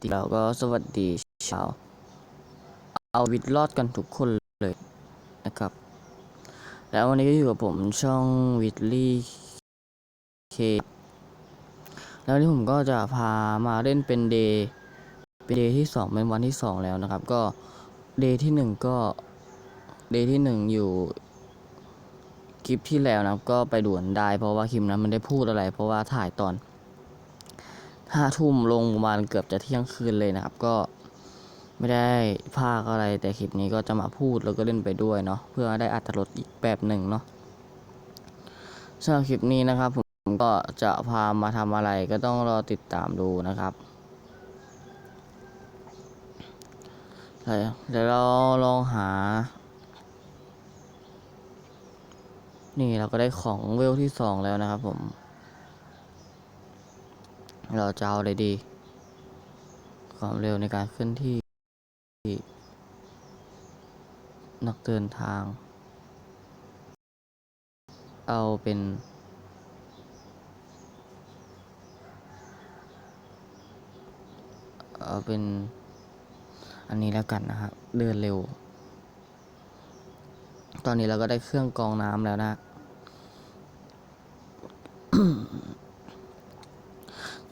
ดีแล้วก็สวัสดีชาวเอาวิดรอดกันทุกคนเลยนะครับ แล้ววันนี้ก็อยู่กับผมช่องวิดลี่เคแล้ววันนี้ผมก็จะพามาเล่นเป็นเดย์เป็นเดย์ที่สองเป็นวันที่สองแล้วนะครับ ก็เดย์ที่หนึ่งก็เดย์ที่หนึ่งอยู่คลิปที่แล้วนะก็ไปด่วนได้ เพราะว่าคลิปนั้นมันได้พูดอะไร เพราะว่าถ่ายตอน ห้าทุ่มลงประมาณเกือบจะเที่ยงคืนเลยนะครับ ก็ไม่ได้ภาคอะไรแต่คลิปนี้ก็จะมาพูดแล้วก็เล่นไปด้วยเนาะเพื่อได้อัตรสอีกแบบหนึ่งเนาะสำหรับคลิปนี้นะครับผมก็จะพามาทำอะไรก็ต้องรอติดตามดูนะครับเดี๋ยวเราลองหา นี่เราก็ได้ของเวลที่สองแล้วนะครับผม เราจะเอาอะไรดี ความเร็วในการเคลื่อนที่ นักเดินทาง เอาเป็นเอาเป็นอันนี้แล้วกันนะครับเดินเร็ว ตอนนี้เราก็ได้เครื่องกรองน้ำแล้วนะ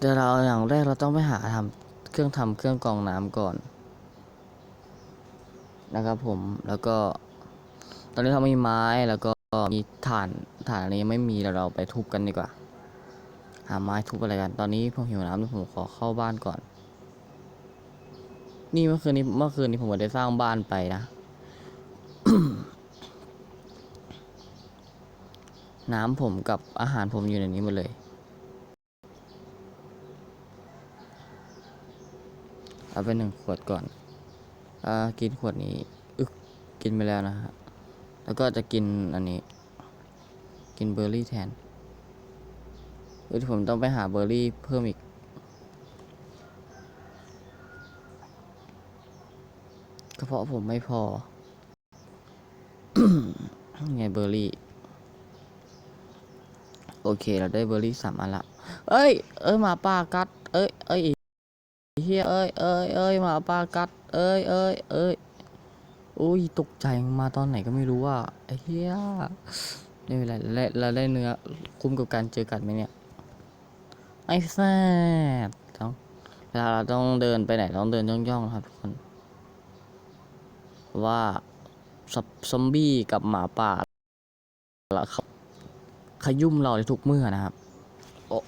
เดี๋ยวเราอย่างแรกเราต้องไปหาทำเครื่องทำเครื่องกรองน้ำก่อน นะครับผมแล้วก็ ตอนนี้เรามีไม้แล้วก็มีถ่านถ่านอันนี้ไม่มีเดี๋ยวเราไปทุบกันดีกว่า หาไม้ทุบอะไรกัน ตอนนี้ผมหิวน้ำผมขอเข้าบ้านก่อน นี่เมื่อคืนนี้เมื่อคืนนี้ผมก็ได้สร้างบ้านไปนะน้ำผมกับอาหารผมอยู่ในนี้หมดเลย เอาไปหนึ่งขวดก่อนอ่ากินขวดนี้อึกกินไปแล้วนะฮะแล้วก็จะกินอันนี้ กินเบอร์รี่แทนเฮ้ยผมต้องไปหาเบอร์รี่เพิ่มอีก กระเพาะผมไม่พอไงเบอร์รี่ โอเค เราได้เบอร์รี่สามอันละ เอ้ย เอ้ยหมาป่ากัด เอ้ย เอ้ย เฮียเอ้ยเอ้ยเอ้ยหมาป่ากัด เอ้ยเอ้ยเอ้ยอุ้ยตกใจมาตอนไหนก็ไม่รู้ว่าเฮียไม่เป็นไรเราเราได้เนื้อคุ้มกับการเจอกันไหมเนี่ยไอ้แซ่บต้องเวลาเราต้องเดินไปไหนต้องเดินย่องๆนะครับทุกคนว่าซอมบี้กับหมาป่าแล้วเขาขยุ่มเราในทุกเมื่อนะครับ โอ้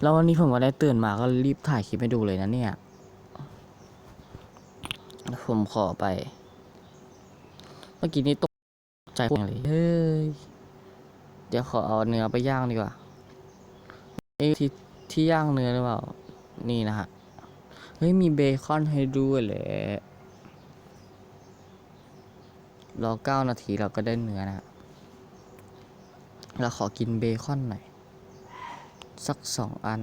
แล้ววันนี้ผมก็ได้ตื่นมาก็รีบถ่ายคลิปให้ดูเลยนะเนี่ย ผมขอไป เมื่อกี้นี้ตกใจเลยเฮ้ย เดี๋ยวขอเอาเนื้อไปย่างดีกว่าที่ที่ย่างเนื้อหรือเปล่า นี่นะฮะ เฮ้ยมีเบคอนให้ด้วยแหละรอเก้านาทีเราก็ได้เนื้อนะเราขอกินเบคอนหน่อย สักสองอัน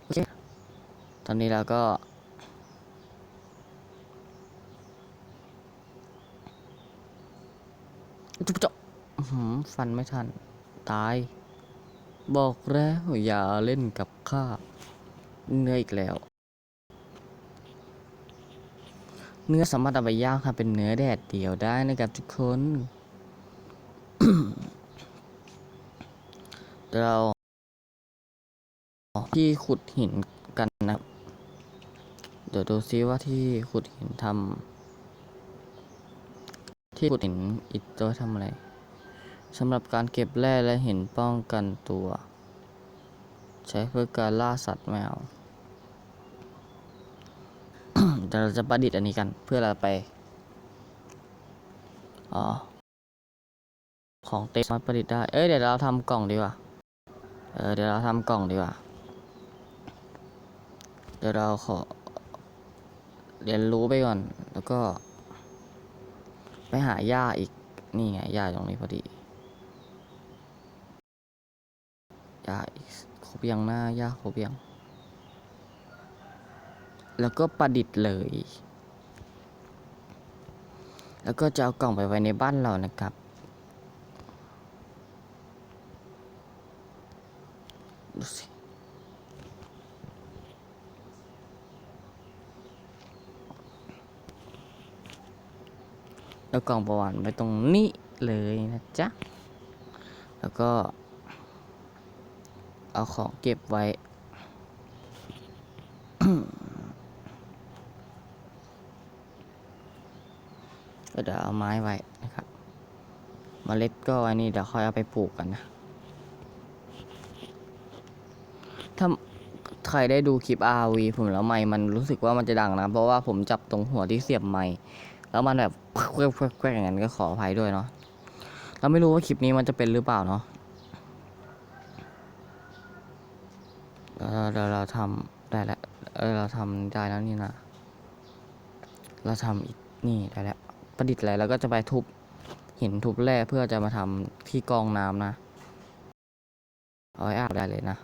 โอเค ตอนนี้เราก็ จุ๊บจ๊บอื้อหือฟันไม่ทัน ตาย บอกแล้วอย่าเล่นกับข้าเนื้ออีกแล้ว เนื้อสามารถเอาไปย่างทำเป็นเนื้อแดดเดียวได้นะครับทุกคน เราที่ขุดหินกันนะเดี๋ยวดูซิว่าที่ขุดหินทำที่ขุดหินอิฐตัวทำอะไรสำหรับการเก็บแร่และหินป้องกันตัว ใช้เพื่อการล่าสัตว์แมวเดี๋ยวเราจะประดิษฐ์อันนี้กันเพื่อเราไป อ๋อ ของเต็มามาประดิษฐ์ได้ เอ้ยเดี๋ยวเราทำกล่องดีกว่า เออเดี๋ยวเราทำกล่องดีกว่า เดี๋ยวเราขอ เรียนรู้ไปก่อน แล้วก็ ไปหาหญ้าอีก นี่ไงหญ้าตรงนี้พอดีหญ้าอีกครบยังหน้าหญ้าครบยัง แล้วก็ประดิษฐ์เลย แล้วก็จะเอากล่องไปไว้ในบ้านเรานะครับ ดูสิแล้วกล่องประวัติไปตรงนี้เลยนะจ๊ะ แล้วก็ เอาของเก็บไว้ ก็เดี๋ยวเอาไม้ไว้นะครับมเมล็ดก็อันนี้เดี๋ยวค่อยเอาไปปลูกกันนะ ใครได้ดูคลิป RV ผมแล้วไมค์มันรู้สึกว่ามันจะดังนะ เพราะว่าผมจับตรงหัวที่เสียบไมค์แล้วมันแบบแควกแควแควอย่างนั้นก็ขออภัยด้วยเนาะเราไม่รู้ว่าคลิปนี้มันจะเป็นหรือเปล่าเนาะเดี๋ยวเดี๋ยวเราทำได้แล้วเราทำได้แล้วนี่นะเราทำอีกนี่ได้แล้วประดิษฐ์อะไรแล้วก็จะไปทุบหินทุบแร่เพื่อจะมาทำที่กองน้ำนะเอาไว้อาบได้เลยนะ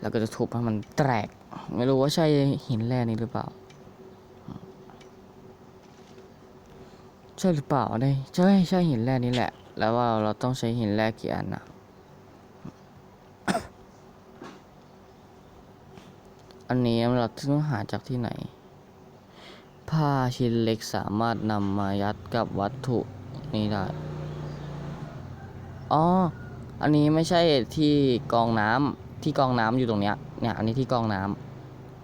แล้วก็จะทุบให้มันแตก ไม่รู้ว่าใช่หินแร่นี้หรือเปล่า ใช่หรือเปล่าได้ใช่ใช่หินแร่นี้แหละ แล้วว่าเราต้องใช้หินแร่กี่อันนะอันนี้เราต้องหาจากที่ไหน ผ้าชิ้นเล็กสามารถนำมายัดกับวัตถุนี้ได้ อ๋อ อันนี้ไม่ใช่ที่กองน้ำ ที่กองน้ำอยู่ตรงเนี้ยเนี่ยอันนี้ที่กองน้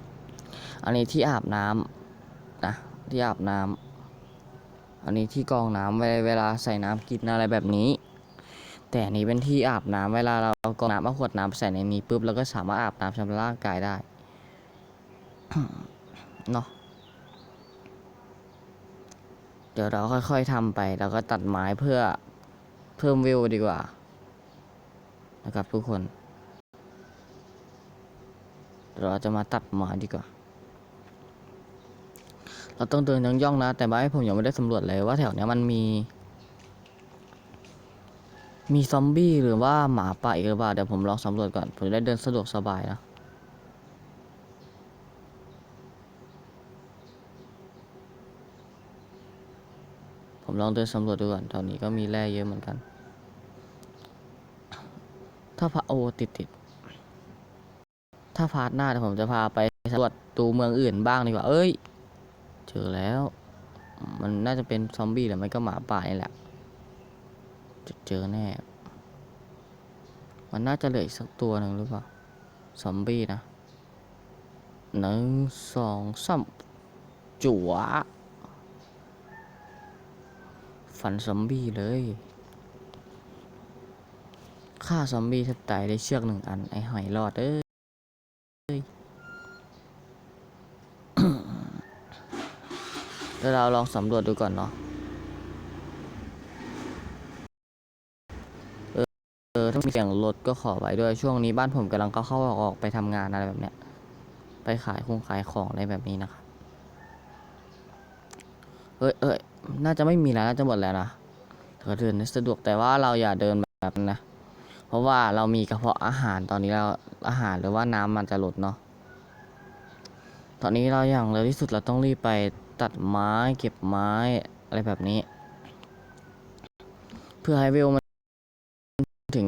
ำอันนี้ที่อาบน้ำนะที่อาบน้ำอันนี้ที่กองน้ำเวลาเวลาใส่น้ำกินอะไรแบบนี้ แต่อันนี้เป็นที่อาบน้ำเวลาเราเอากองน้ำเอาขวดน้ำใส่ในนี้ปุ๊บเราก็สามารถอาบน้ำชำระร่างกายได้เนาะเดี๋ยวเราค่อยๆทำไป แล้วก็ตัดไม้เพื่อเพิ่มวิวดีกว่า นะครับทุกคน เราจะมาตัดไม้ดีกว่า เราต้องเดินย่องๆนะ แต่บ้านผมยังไม่ได้สำรวจเลยว่าแถวเนี้ยมันมี มีซอมบี้หรือว่าหมาป่าอีกหรือเปล่าเดี๋ยวผมลองสำรวจก่อน ผมจะได้เดินสะดวกสบายนะผมลองเดินสำรวจดูก่อนแถวนี้ก็มีแร่เยอะเหมือนกัน ถ้าพาโอติดติด ถ้าพาร์ทหน้าเดี๋ยวผมจะพาไปสำรวจดูเมืองอื่นบ้างดีกว่า เอ้ย เจอแล้ว มันน่าจะเป็นซอมบี้หรือไม่ก็หมาป่านี่แหละ จะเจอแน่ มันน่าจะเหลืออีกสักตัวหนึ่งหรือเปล่า ซอมบี้นะหนึ่งสองสามจั่วฟันซอมบี้เลยฆ่าซอมบี้แทบตายได้เชือกหนึ่งอัน ไอหอยรอดเอ้ ยเดี๋ยวเราลองสำรวจดูก่อนเนาะเออเออถ้ามีเสียงรถก็ขอไว้ด้วยช่วงนี้บ้านผมกำลังเข้าเข้าออกออกไปทำงานอะไรแบบเนี้ย ไปขายคงขายของอะไรแบบนี้นะครับเอ้ยเอ้ยน่าจะไม่มีแล้วน่าจะหมดแล้วนะเดินสะดวกแต่ว่าเราอย่าเดินแบบนั้นนะ เพราะว่าเรามีกระเพาะอาหารตอนนี้เราอาหารหรือว่าน้ำมันจะลดเนาะตอนนี้เราอย่างเร็วที่สุดเราต้องรีบไปตัดไม้เก็บไม้อะไรแบบนี้ เพื่อให้เวลมันถึง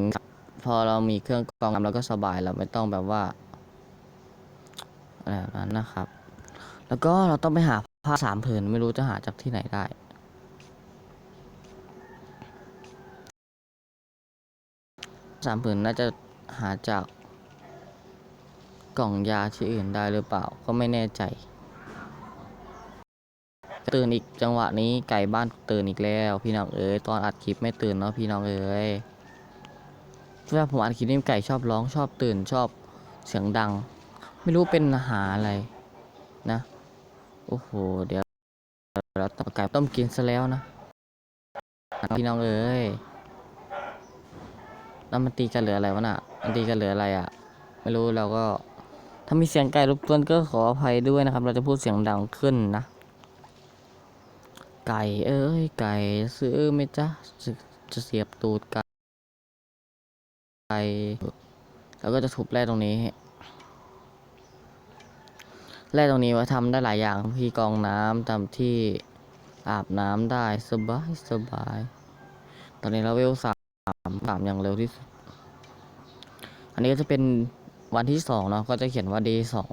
พอเรามีเครื่องกรองน้ำเราก็สบายเราไม่ต้องแบบว่าอะไรแบบนั้นนะครับ แล้วก็เราต้องไปหาผ้าสามผืนไม่รู้จะหาจากที่ไหนได้ สามผืนน่าจะหาจากกล่องยาที่อื่นได้หรือเปล่าก็ไม่แน่ใจ ตื่นอีกจังหวะนี้ไก่บ้านตื่นอีกแล้ว พี่น้องเอ๋ยตอนอัดคลิปไม่ตื่นเนาะพี่น้องเอ๋ยเวลาผมอัดคลิปนี่ไก่ชอบร้องชอบตื่นชอบเสียงดัง ไม่รู้เป็นอาหารอะไรนะโอ้โหเดี๋ยวเราตับไก่ต้มกินซะแล้วนะพี่น้องเอ๋ย แล้วมันตีกันเหลืออะไรวะน่ะ มันตีกันเหลืออะไรอะ ไม่รู้เราก็ ถ้ามีเสียงไก่รบกวนก็ขออภัยด้วยนะครับ เราจะพูดเสียงดังขึ้นนะ ไก่เอ้ยไก่ซื้อไหมจ๊ะจะจะเสียบตูดไก่แล้วก็จะทุบแร่ตรงนี้แร่ตรงนี้ว่าทำได้หลายอย่างพี่กองน้ำทำที่อาบน้ำได้สบายสบาย ตอนนี้เราเวลสาม สามอย่างเร็วที่สุด อันนี้ก็จะเป็นวันที่สองเนาะ ก็จะเขียนว่า day สอง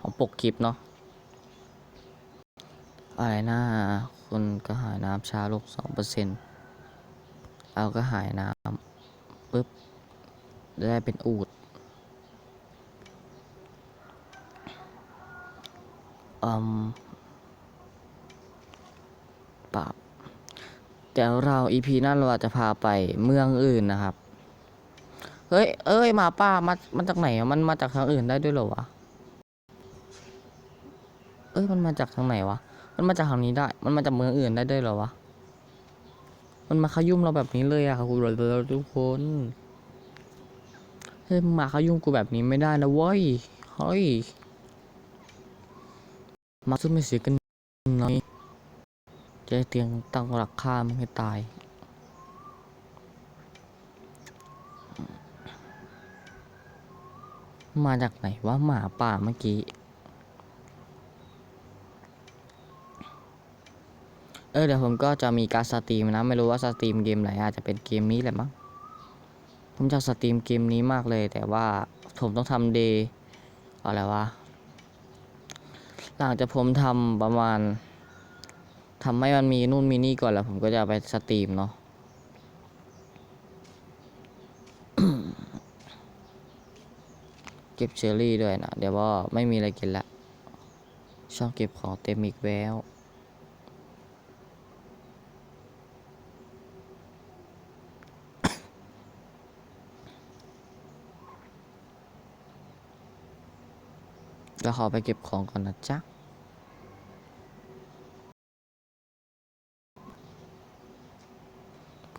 ของปกคลิปเนาะ อะไรนะคนก็หายน้ำช้าลงสองเปอร์เซ็นต์เราก็หายน้ำปุ๊บ ได้เป็นอูดอืมปรับ เดี๋ยวเราอีพีหนั้นเราจะพาไปเมืองอื่นนะครับ เฮ้ย เอ้ยมาป่ามามาจากไหนมันมาจากทางอื่นได้ด้วยเหรอวะ เอ้ยมันมาจากทางไหนวะ มันมาจากทางนี้ได้ มันมาจากเมืองอื่นได้ด้วยเหรอวะ มันมาขยุ่มเราแบบนี้เลยอะครับคุณทุกคนเฮ้ยมาขยุ่มกูแบบนี้ไม่ได้นะเว้ย เฮ้ย มาสุดไม่เสียกัน จะได้เตียงตั้งหลักฆ่ามึงให้ตาย มาจากไหนวะหมาป่าเมื่อกี้ เออเดี๋ยวผมก็จะมีการสตรีมนะ ไม่รู้ว่าสตรีมเกมไหนอาจจะเป็นเกมนี้แหละมั้ง ผมจะสตรีมเกมนี้มากเลย แต่ว่าผมต้องทำเดย์อะไรวะ หลังจากผมทำประมาณ ทำให้มันมีนู่นมีนี่ก่อนแล้วผมก็จะไปสตรีมเนาะเก็บเชอร์รี่ด้วยนะ เดี๋ยวว่าไม่มีอะไรกินละชอบเก็บของเต็มอีกแล้วเราขอไปเก็บของก่อนนะจ๊ะ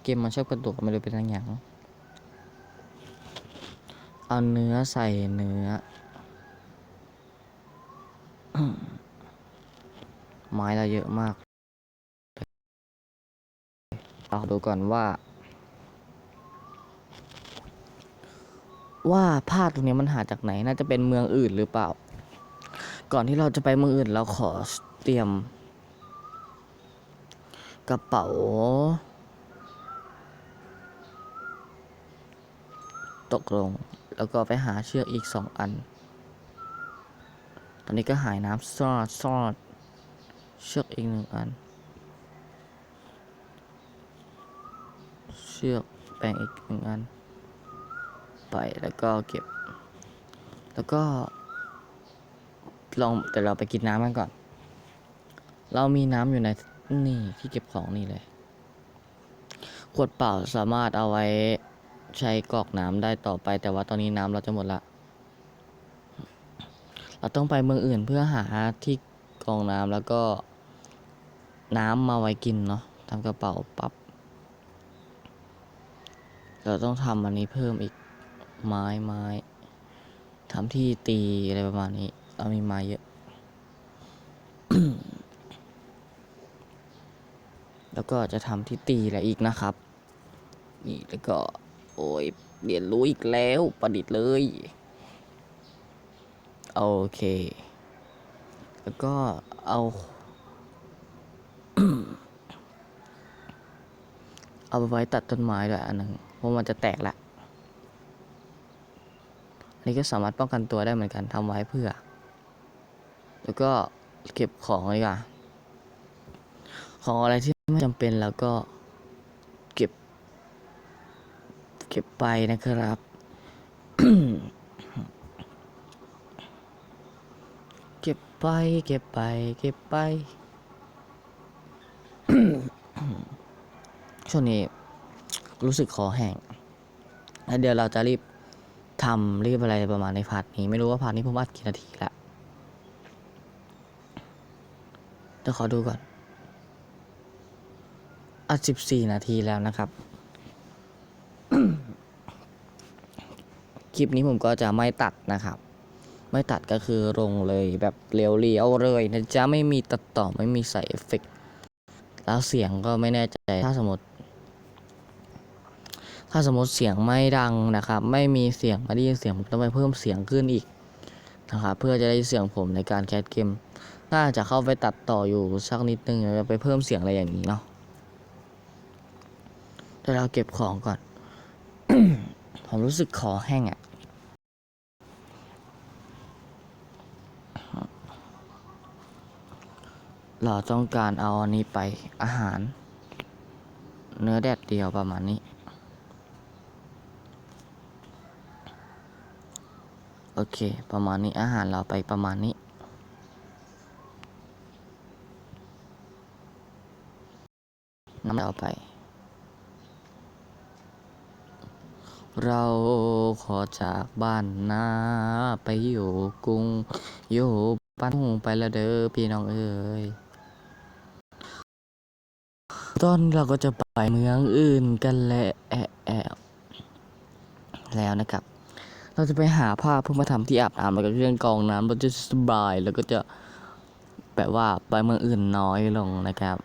เกมมันชอบกระตุกไม่รู้เป็นอะไรอย่างเอาเนื้อใส่เนื้อ ไม้เราเยอะมาก เราดูก่อนว่า ว่าผ้าตรงนี้มันหาจากไหน น่าจะเป็นเมืองอื่นหรือเปล่า ก่อนที่เราจะไปเมืองอื่น เราขอเตรียม กระเป๋า ตกลง แล้วก็ไปหาเชือกอีกสองอัน ตอนนี้ก็หายน้ำซอดซอดเชือกอีกหนึ่งอัน เชือกแปรงอีกหนึ่งอัน ไปแล้วก็เก็บ แล้วก็ลองแต่เราไปกินน้ำกันก่อน เรามีน้ำอยู่ในนี่ที่เก็บของนี่เลย ขวดเปล่าสามารถเอาไว้ ใช้กรอกน้ำได้ต่อไป แต่ว่าตอนนี้น้ำเราจะหมดละ เราต้องไปเมืองอื่นเพื่อหาที่กรองน้ำแล้วก็น้ำมาไว้กินเนาะทำกระเป๋าปับ๊บเราต้องทำอันนี้เพิ่มอีกไม้ไม้ทำที่ตีอะไรประมาณนี้ เรามีไม้เยอะ แล้วก็จะทำที่ตีอะไรอีกนะครับ นี่แล้วก็ โอ้ยเรียนรู้อีกแล้วประดิษฐ์เลย โอเค แล้วก็เอา เอาไปไว้ตัดต้นไม้ด้วยอันหนึ่งเพราะมันจะแตกละอันนี้ก็สามารถป้องกันตัวได้เหมือนกันทำไว้เพื่อ แล้วก็เก็บของเลยอะของอะไรที่ไม่จำเป็นแล้วก็เก็บ เก็บไปนะครับ เก็บไป เก็บไป เก็บไป ช่วงนี้รู้สึกคอแห้งแล้วเดี๋ยวเราจะรีบทำรีบอะไรประมาณในพาร์ทนี้ ไม่รู้ว่าพาร์ทนี้ผมอัดกี่นาทีละเดี๋ยวขอดูก่อนอัดสิบสี่นาทีแล้วนะครับ คลิปนี้ผมก็จะไม่ตัดนะครับ ไม่ตัดก็คือลงเลยแบบเรียวๆเลยนะจ๊ะไม่มีตัดต่อไม่มีใส่เอฟเฟกต์แล้วเสียงก็ไม่แน่ใจถ้าสมมติ ถ้าสมมติเสียงไม่ดังนะครับ ไม่มีเสียงไม่ได้ยินเสียงผมต้องไปเพิ่มเสียงขึ้นอีกนะครับเพื่อจะได้เสียงผมในการแคสเกมน่าจะเข้าไปตัดต่ออยู่สักนิดนึงจะไปเพิ่มเสียงอะไรอย่างนี้เนาะเดี๋ยวเราเก็บของก่อน ผมรู้สึกคอแห้งอะ่ะ เราต้องการเอาอันนี้ไปอาหาร เนื้อแดดเดียวประมาณนี้ โอเค ประมาณนี้อาหารเราไปประมาณนี้น้ำเราไป เราขอจากบ้านนาไปอยู่กรุงอยู่บ้นงไปและเด้อพี่น้องเอ้ยตอนเราก็จะไปเมืองอื่นกันแล้วแอะแอะแล้วนะครับ เราจะไปหาผ้าเพื่อมาทำที่อาบน้ำแล้วก็เครื่องกรองน้ำเราจะสบายแล้วก็จะแบบว่าไปเมืองอื่นน้อยลงนะครับ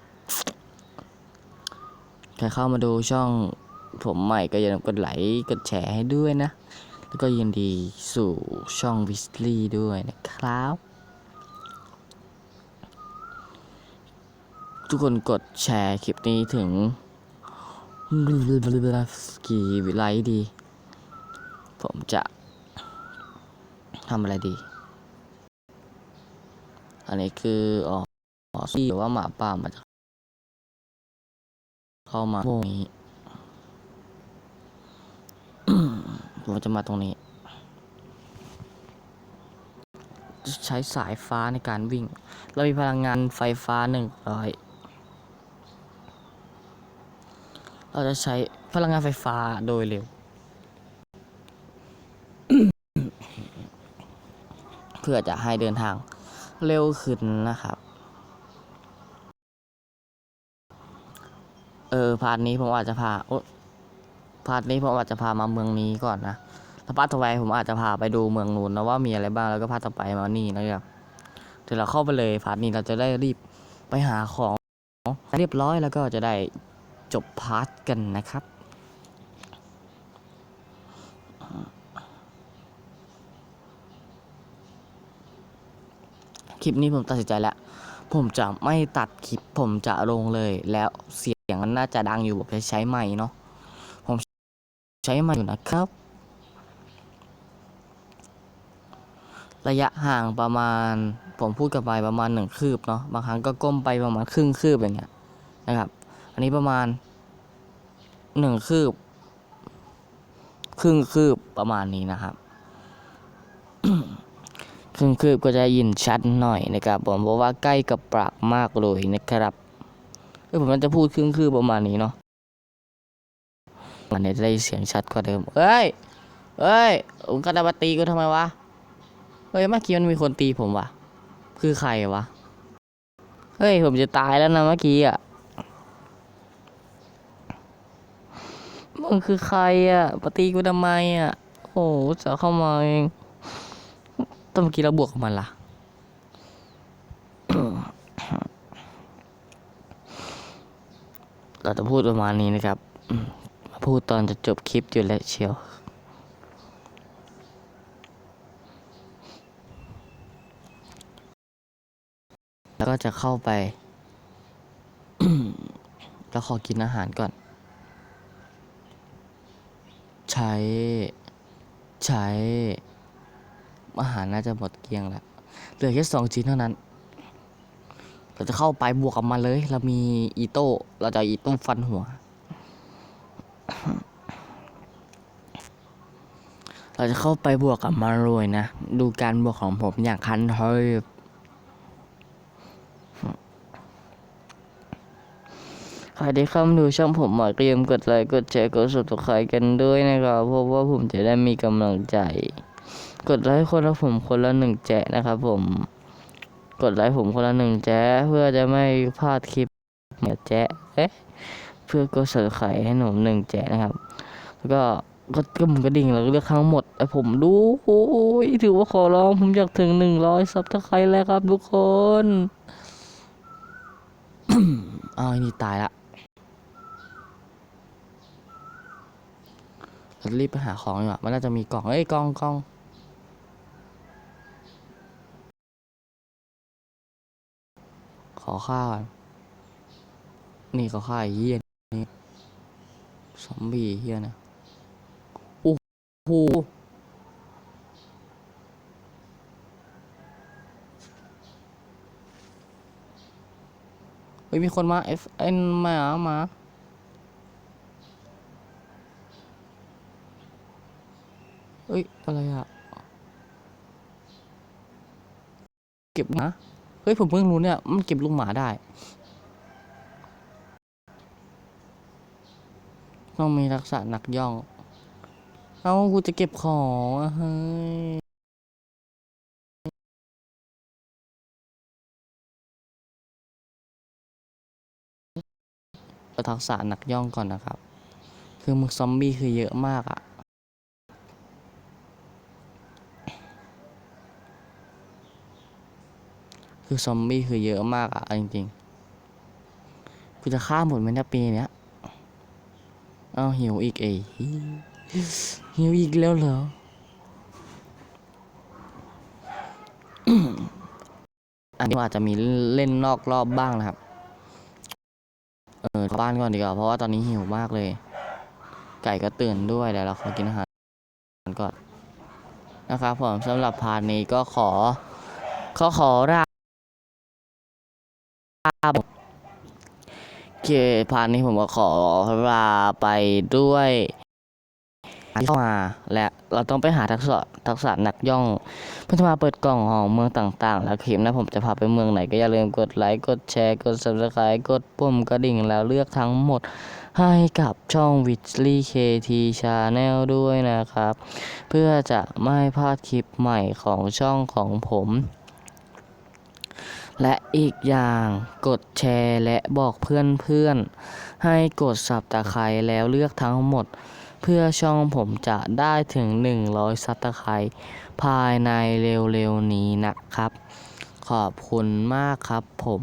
ใครเข้ามาดูช่อง ผมใหม่ก็อย่าลืมกดไลค์กดแชร์ให้ด้วยนะ แล้วก็ยินดีสู่ช่องวิสลี่ด้วยนะครับ ทุกคนกดแชร์คลิปนี้ถึงกี่วิไลค์ดี ผมจะทำอะไรดี อันนี้คืออ๋ออ๋อที่หรือว่าหมาป่ามันจะเข้ามาโมงนี้ ผมจะมาตรงนี้ ใช้สายฟ้าในการวิ่ง เรามีพลังงานไฟฟ้าหนึ่งร้อยเราจะใช้พลังงานไฟฟ้าโดยเร็ว เพื่อจะให้เดินทางเร็วขึ้นนะครับ เออพาร์ทนี้ผมอาจจะพาโอ๊ พาร์ทนี้ผมอาจจะพามาเมืองนี้ก่อนนะถ้าพาร์ทต่อไปผมอาจจะพาไปดูเมืองนู้นนะว่ามีอะไรบ้างแล้วก็พาร์ทต่อไปมานี่นะครับเดี๋ยวเราเข้าไปเลยพาร์ทนี้เราจะได้รีบไปหาของเรียบร้อยแล้วก็จะได้จบพาร์ทกันนะครับคลิปนี้ผมตัดสินใจแล้ว ผมจะไม่ตัดคลิปผมจะลงเลยแล้วเสียงมันน่าจะดังอยู่ผมจะใช้ไม้เนาะ ใช้ม้อยู่นะครับ ระยะห่างประมาณ ผมพูดกับไปประมาณหนึ่งคืบเนาะบางครั้งก็ก้มไปประมาณครึ่งคืบอย่างเงี้ยนะครับ อันนี้ประมาณหนึ่งคืบ ครึ่งคืบประมาณนี้นะครับครึ่งคืบก็จะยินชัดหน่อยนะครับผมเพราะว่าใกล้กับปากมากเลยนะครับเออผมจะพูดครึ่งคืบประมาณนี้เนาะ มันจะได้เสียงชัดกว่าเดิม เอ้ย เอ้ยผมกระดาบตีกูทำไมวะ เฮ้ยเมื่อกี้มันมีคนตีผมวะ คือใครวะ เฮ้ยผมจะตายแล้วนะเมื่อกี้อะ มึงคือใครอะปตีกูทำไมอะ โอ้โหจะเข้ามาเองตอนเมื่อกี้เราบวกกับมันล่ะเราจะพูดประมาณนี้นะครับ พูดตอนจะจบคลิปอยู่แล้วเชียว แล้วก็จะเข้าไป แล้วขอกินอาหารก่อน ใช้ ใช้ อาหารน่าจะหมดเกลี้ยงแล้ว เหลือแค่สองชิ้นเท่านั้นเราจะเข้าไปบวกกับมันเลย เรามีอีโต้ เราจะอีโต้ฟันหัว เราจะเข้าไปบวกกับมันรวยนะ ดูการบวกของผมอย่างคันเทพใครที่เข้ามาดูช่องผมหมายก็อย่าลืมกดไลค์กดแชร์กด subscribe กันด้วยนะครับเพราะว่าผมจะได้มีกำลังใจ กดไลค์คนละผมคนละหนึ่งแจะนะครับผม กดไลค์ผมคนละหนึ่งแจะเพื่อจะไม่พลาดคลิปเหมือนแจะเอ๊ะเพื่อกดสร์ไข่ให้หนุ่มหนึ่งแจะนะครับ แล้วก็ ก็กระมุงกระดิ่งแล้วก็เลือกทั้งหมดไอผมดูโอ้ยถือว่าขอร้องผมอยากถึงหนึ่งร้อยซับสไครแล้วครับทุกคนอ้าวไอ้นี่ตายละเรารีบไปหาของดีกว่ามันน่าจะมีกล่องเอ้ยกล่องกล่องขอข้าวก่อนนี่ขอข้าวไอ้เฮียนี่ซอมบี้เฮียนะ อ้โหฮ้ยมีคนมาเอฟเอ็นมาหามาเอ้ย อะไรอะเก็บนะ เฮ้ย ผมเพิ่งรู้เนี่ย มันเก็บลูกหมาได้ต้องมีทักษะหนักย่อง เอากูจะเก็บของอะเฮ้ยเอาทักษะหนักย่องก่อนนะครับ คือมึงซอมบี้คือเยอะมากอะคือซอมบี้คือเยอะมากอะเอาจริงๆกูจะฆ่าหมดไหมเนี่ปีเนี้ย เอาหิวอีกเอย หิวอีกแล้วเหรอ อันนี้อาจจะมีเล่นนอกรอบบ้างนะครับ เออข้าบ้านก่อนดีกว่า เพราะว่าตอนนี้หิวมากเลย ไก่ก็ตื่นด้วยเดี๋ยวเราขอกินอาหารก่อนนะครับผมสำหรับพาร์ทนี้ก็ขอขอขอลาโอเคพาร์ทนี้ผมก็ขอลาไปด้วย เข้ามา และเราต้องไปหาทักษะทักษะนักย่องเพื่อจะมาเปิดกล่องของเมืองต่างๆ แล้วคลิปนะผมจะพาไปเมืองไหนก็อย่าลืมกดไลค์กดแชร์กด subscribe กดปุ่มกระดิ่งแล้วเลือกทั้งหมดให้กับช่อง w i t l y KT Channel ด้วยนะครับ เพื่อจะไม่พลาดคลิปใหม่ของช่องของผมและอีกอย่างกดแชร์และบอกเพื่อนๆ ให้กดสับตะไคร้แล้วเลือกทั้งหมด พื่อช่องผมจะได้ถึง 100 ซับตะไคร้ภายในเร็วๆนี้นะครับ ขอบคุณมากครับผม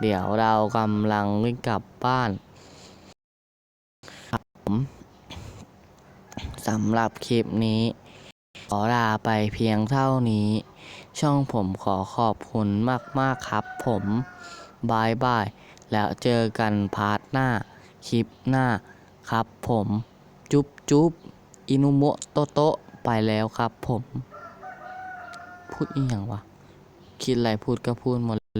เดี๋ยวเรากำลังวิ่งกลับบ้านผมสำหรับคลิปนี้ ขอลาไปเพียงเท่านี้ ช่องผมขอขอบคุณมากๆครับผมบายบาย แล้วเจอกันพาร์ทหน้า คลิปหน้าครับผม จุ๊บอินุโมโตโตะไปแล้วครับผม พูดอีกอย่างวะ คิดอะไรพูดก็พูดหมด